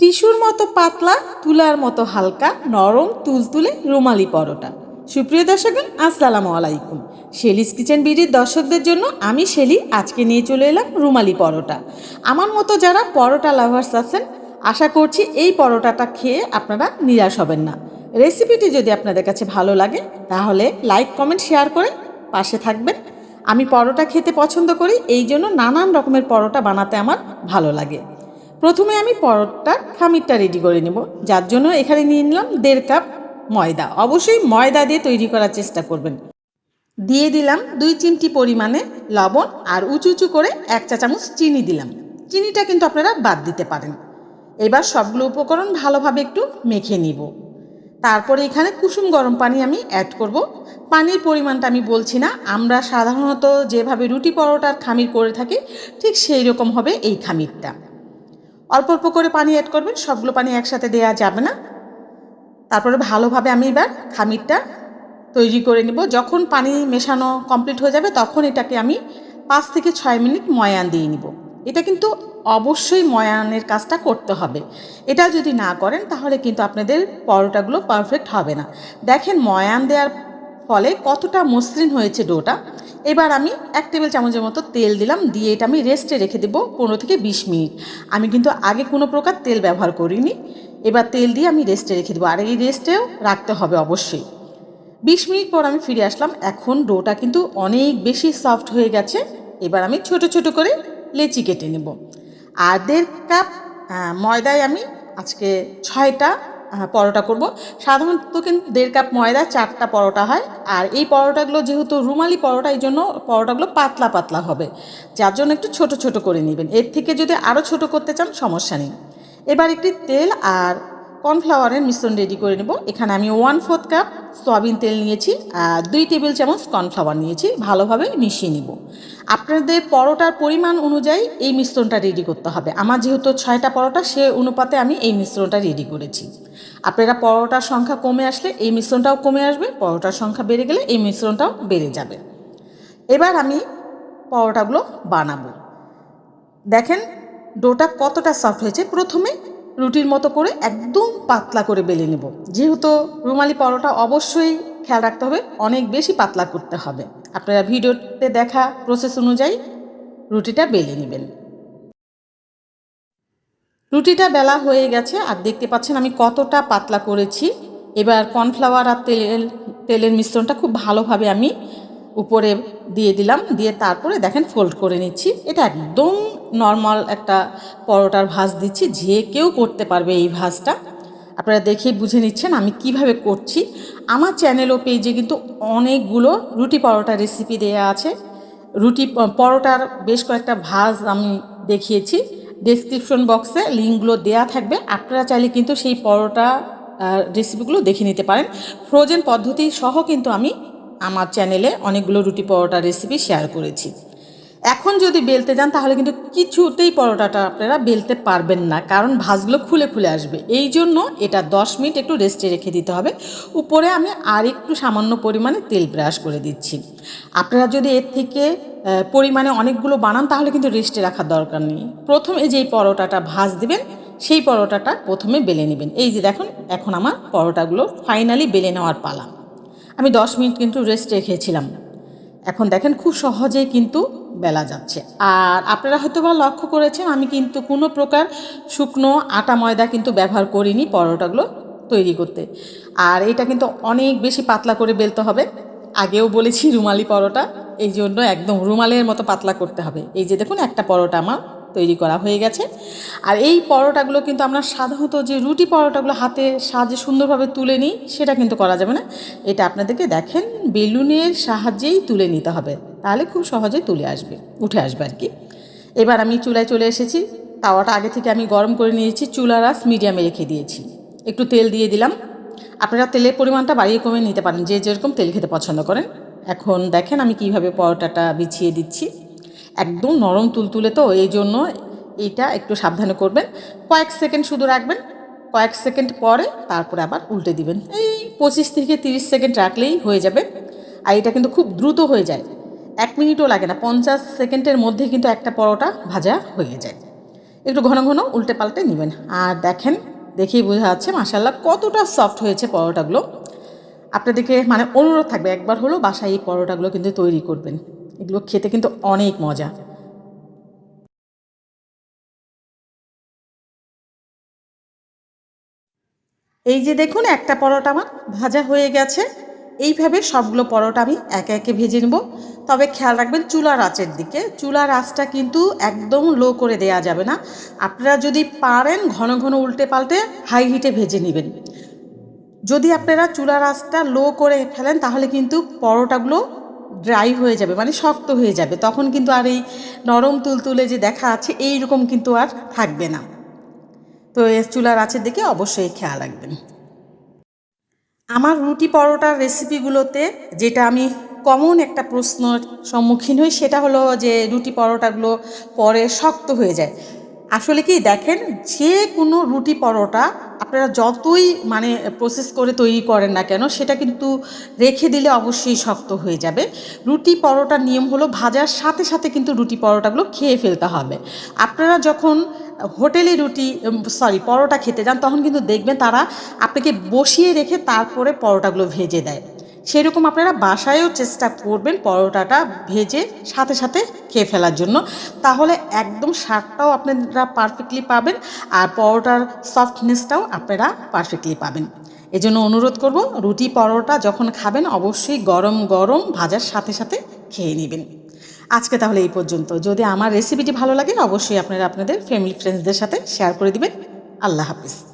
টিস্যুর মতো পাতলা, তুলার মতো হালকা, নরম, তুলতুলে, রুমালি পরোটা। সুপ্রিয় দর্শকগণ আসসালামু আলাইকুম। শেলিস কিচেন বিডির দর্শকদের জন্য আমি শেলি আজকে নিয়ে চলে এলাম রুমালি পরোটা। আমার মতো যারা পরোটা লাভার্স আছেন, আশা করছি এই পরোটাটা খেয়ে আপনারা নিরাশ হবেন না। রেসিপিটি যদি আপনাদের কাছে ভালো লাগে, তাহলে লাইক কমেন্ট শেয়ার করে পাশে থাকবেন। আমি পরোটা খেতে পছন্দ করি, এই জন্য নানান রকমের পরোটা বানাতে আমার ভালো লাগে। প্রথমে আমি পরোটার খামিরটা রেডি করে নেব। যার জন্য এখানে নিয়ে নিলাম দেড় কাপ ময়দা। অবশ্যই ময়দা দিয়ে তৈরি করার চেষ্টা করবেন। দিয়ে দিলাম দুই চিমটি পরিমাণে লবণ আর উঁচু উঁচু করে এক চা চামচ চিনি দিলাম। চিনিটা কিন্তু আপনারা বাদ দিতে পারেন। এবার সবগুলো উপকরণ ভালোভাবে একটু মেখে নিব। তারপরে এখানে কুসুম গরম পানি আমি অ্যাড করব। পানির পরিমাণটা আমি বলছি না। আমরা সাধারণত যেভাবে রুটি পরোটার খামির করে থাকি, ঠিক সেই রকম হবে এই খামিরটা। অল্প অল্প করে পানি অ্যাড করবেন, সবগুলো পানি একসাথে দেওয়া যাবে না। তারপরে ভালোভাবে আমি এবার খামিরটা তৈরি করে নিব। যখন পানি মেশানো কমপ্লিট হয়ে যাবে, তখন এটাকে আমি পাঁচ থেকে ছয় মিনিট ময়ান দিয়ে নিব। এটা কিন্তু অবশ্যই ময়ানের কাজটা করতে হবে। এটা যদি না করেন, তাহলে কিন্তু আপনাদের পরোটাগুলো পারফেক্ট হবে না। দেখেন ময়ান দেওয়ার ফলে কতটা মসৃণ হয়েছে ডোটা। এবার আমি এক টেবিল চামচের মতো তেল দিলাম, দিয়ে এটা আমি রেস্টে রেখে দেবো পনেরো থেকে বিশ মিনিট। আমি কিন্তু আগে কোনো প্রকার তেল ব্যবহার করিনি। এবার তেল দিয়ে আমি রেস্টে রেখে দেবো। আর এই রেস্টেও রাখতে হবে অবশ্যই। বিশ মিনিট পর আমি ফিরে আসলাম। এখন ডোটা কিন্তু অনেক বেশি সফট হয়ে গেছে। এবার আমি ছোট ছোট করে লেচি কেটে নেব। আর দেড় কাপ ময়দায় আমি আজকে ছয়টা পরোটা করব। সাধারণত কিন্তু দেড় কাপ ময়দা, চারটা পরোটা হয়। আর এই পরোটাগুলো যেহেতু রুমালি পরোটা, এই জন্য পরোটাগুলো পাতলা পাতলা হবে। যার জন্য একটু ছোট ছোট করে নেবেন। এর থেকে যদি আরও ছোট করতে চান, সমস্যা নেই। এবার একটি তেল আর কর্নফ্লাওয়ারের মিশ্রণ রেডি করে নেব। এখানে আমি ওয়ান ফোর্থ কাপ সয়াবিন তেল নিয়েছি, আর দুই টেবিল চামচ কর্নফ্লাওয়ার নিয়েছি, ভালোভাবে মিশিয়ে নিব। আপনাদের পরোটার পরিমাণ অনুযায়ী এই মিশ্রণটা রেডি করতে হবে। আমার যেহেতু ছয়টা পরোটা, সে অনুপাতে আমি এই মিশ্রণটা রেডি করেছি। আপনারা পরোটার সংখ্যা কমে আসলে এই মিশ্রণটাও কমে আসবে, পরোটার সংখ্যা বেড়ে গেলে এই মিশ্রণটাও বেড়ে যাবে। এবার আমি পরোটাগুলো বানাবো। দেখেন, ডোটা কতটা সফট হয়েছে। প্রথমে রুটির মতো করে একদম পাতলা করে বেলে নেব। যেহেতু রুমালি পরোটা অবশ্যই খেয়াল রাখতে হবে, অনেক বেশি পাতলা করতে হবে। আপনারা ভিডিওতে দেখা প্রসেস অনুযায়ী রুটিটা বেলে নেবেন। রুটিটা বেলা হয়ে গেছে আর দেখতে পাচ্ছেন আমি কতটা পাতলা করেছি। এবার কর্নফ্লাওয়ার আর তেল, তেলের মিশ্রণটা খুব ভালোভাবে আমি উপরে দিয়ে দিলাম, দিয়ে তারপরে দেখেন ফোল্ড করে নিচ্ছি। এটা একদম নর্মাল একটা পরোটার ভাজ দিচ্ছি, যে কেউ করতে পারবে এই ভাজটা। আপনারা দেখেই বুঝে নিচ্ছেন আমি কীভাবে করছি। আমার চ্যানেল ও পেজে কিন্তু অনেকগুলো রুটি পরোটা রেসিপি দেয়া আছে। রুটি পরোটার বেশ কয়েকটা ভাজ আমি দেখিয়েছি। ডেসক্রিপশন বক্সে লিঙ্কগুলো দেয়া থাকবে। আপনারা চাইলে কিন্তু সেই পরোটা রেসিপিগুলো দেখে নিতে পারেন। ফ্রোজেন পদ্ধতি সহ কিন্তু আমি আমার চ্যানেলে অনেকগুলো রুটি পরোটা রেসিপি শেয়ার করেছি। এখন যদি বেলতে যান, তাহলে কিন্তু কিছুতেই পরোটাটা আপনারা বেলতে পারবেন না। কারণ ভাজগুলো খুলে খুলে আসবে। এই জন্য এটা দশ মিনিট একটু রেস্টে রেখে দিতে হবে। উপরে আমি আর একটু সামান্য পরিমাণে তেল ব্রাশ করে দিচ্ছি। আপনারা যদি এর থেকে পরিমাণে অনেকগুলো বানান, তাহলে কিন্তু রেস্টে রাখার দরকার নেই। প্রথমে যেই পরোটাটা ভাজ দেবেন, সেই পরোটাটা প্রথমে বেলে নেবেন। এই যে দেখুন, এখন আমার পরোটাগুলো ফাইনালি বেলে নেওয়ার পালা। আমি দশ মিনিট কিন্তু রেস্ট রেখেছিলাম। এখন দেখেন, খুব সহজেই কিন্তু বেলা যাচ্ছে। আর আপনারা হয়তো বা লক্ষ্য করেছেন, আমি কিন্তু কোনো প্রকার শুকনো আটা ময়দা কিন্তু ব্যবহার করিনি পরোটাগুলো তৈরি করতে। আর এটা কিন্তু অনেক বেশি পাতলা করে বেলতে হবে। আগেও বলেছি রুমালি পরোটা, এই জন্য একদম রুমালের মতো পাতলা করতে হবে। এই যে দেখুন, একটা পরোটা আমার তৈরি করা হয়ে গেছে। আর এই পরোটাগুলো কিন্তু আমরা সাধারণত যে রুটি পরোটাগুলো হাতে সাজে সুন্দরভাবে তুলে নিই, সেটা কিন্তু করা যাবে না। এটা আপনাদেরকে দেখেন, বেলুনের সাহায্যেই তুলে নিতে হবে। তাহলে খুব সহজেই তুলে আসবে, উঠে আসবে আর কি। এবার আমি চুলায় চলে এসেছি। তাওয়াটা আগে থেকে আমি গরম করে নিয়েছি, চুলা আস মিডিয়ামে রেখে দিয়েছি। একটু তেল দিয়ে দিলাম। আপনারা তেলের পরিমাণটা বাড়িয়ে কমে নিতে পারেন, যে যেরকম তেল খেতে পছন্দ করেন। এখন দেখেন আমি কীভাবে পরোটাটা বিছিয়ে দিচ্ছি। একদম নরম তুলতুলে তো, এই জন্য এইটা একটু সাবধানে করবেন। কয়েক সেকেন্ড শুধু রাখবেন। কয়েক সেকেন্ড পরে তারপরে আবার উল্টে দিবেন। এই পঁচিশ থেকে তিরিশ সেকেন্ড রাখলেই হয়ে যাবে। আর এটা কিন্তু খুব দ্রুত হয়ে যায়। এক মিনিটও লাগে না, পঞ্চাশ সেকেন্ডের মধ্যে কিন্তু একটা পরোটা ভাজা হয়ে যায়। একটু ঘন ঘন উল্টে পাল্টে নেবেন। আর দেখেন, দেখেই বোঝা যাচ্ছে মাসাল্লাহ কতটা সফট হয়েছে পরোটাগুলো। আপনাদেরকে মানে অনুরোধ থাকবে, একবার হলো বাসায় এই পরোটাগুলো কিন্তু তৈরি করবেন। এগুলো খেতে কিন্তু অনেক মজা। এই যে দেখুন, একটা পরোটা আমার ভাজা হয়ে গেছে। এইভাবে সবগুলো পরোটা আমি একে একে ভেজে নেব। তবে খেয়াল রাখবেন চুলার আঁচের দিকে। চুলার আঁচটা কিন্তু একদম লো করে দেয়া যাবে না। আপনারা যদি পারেন ঘন ঘন উল্টে পাল্টে হাই হিটে ভেজে নেবেন। যদি আপনারা চুলার আঁচটা লো করে ফেলেন, তাহলে কিন্তু পরোটাগুলো ড্রাই হয়ে যাবে মানে শক্ত হয়ে যাবে। তখন কিন্তু আর এই নরম তুলতুলে যে দেখা আছে এই রকম কিন্তু আর থাকবে না। তো চুলার আঁচের দিকে অবশ্যই খেয়াল রাখবেন। আমার রুটি পরোটার রেসিপিগুলোতে যেটা আমি কমন একটা প্রশ্নর সম্মুখীন হই, সেটা হলো যে রুটি পরোটাগুলো পরে শক্ত হয়ে যায়। আসলে কি দেখেন যে কোনো রুটি পরোটা আপনারা যতই মানে প্রসেস করে তৈরি করেন না কেন, সেটা কিন্তু রেখে দিলে অবশ্যই শক্ত হয়ে যাবে। রুটি পরোটার নিয়ম হলো ভাজার সাথে সাথে কিন্তু রুটি পরোটাগুলো খেয়ে ফেলতে হবে। আপনারা যখন হোটেলে রুটি সরি পরোটা খেতে যান, তখন কিন্তু দেখবেন তারা আপনাকে বসিয়ে রেখে তারপরে পরোটাগুলো ভেজে দেয়। সেরকম আপনারা বাসায়ও চেষ্টা করবেন পরোটাটা ভেজে সাথে সাথে খেয়ে ফেলার জন্য। তাহলে একদম স্বাদটাও আপনারা পারফেক্টলি পাবেন আর পরোটার সফটনেসটাও আপনারা পারফেক্টলি পাবেন। এজন্য অনুরোধ করব, রুটি পরোটা যখন খাবেন অবশ্যই গরম গরম ভাজার সাথে সাথে খেয়ে নেবেন। আজকে তাহলে এই পর্যন্ত। যদি আমার রেসিপিটি ভালো লাগে, অবশ্যই আপনারা আপনাদের ফ্যামিলি ফ্রেন্ডসদের সাথে শেয়ার করে দিবেন। আল্লাহ হাফিজ।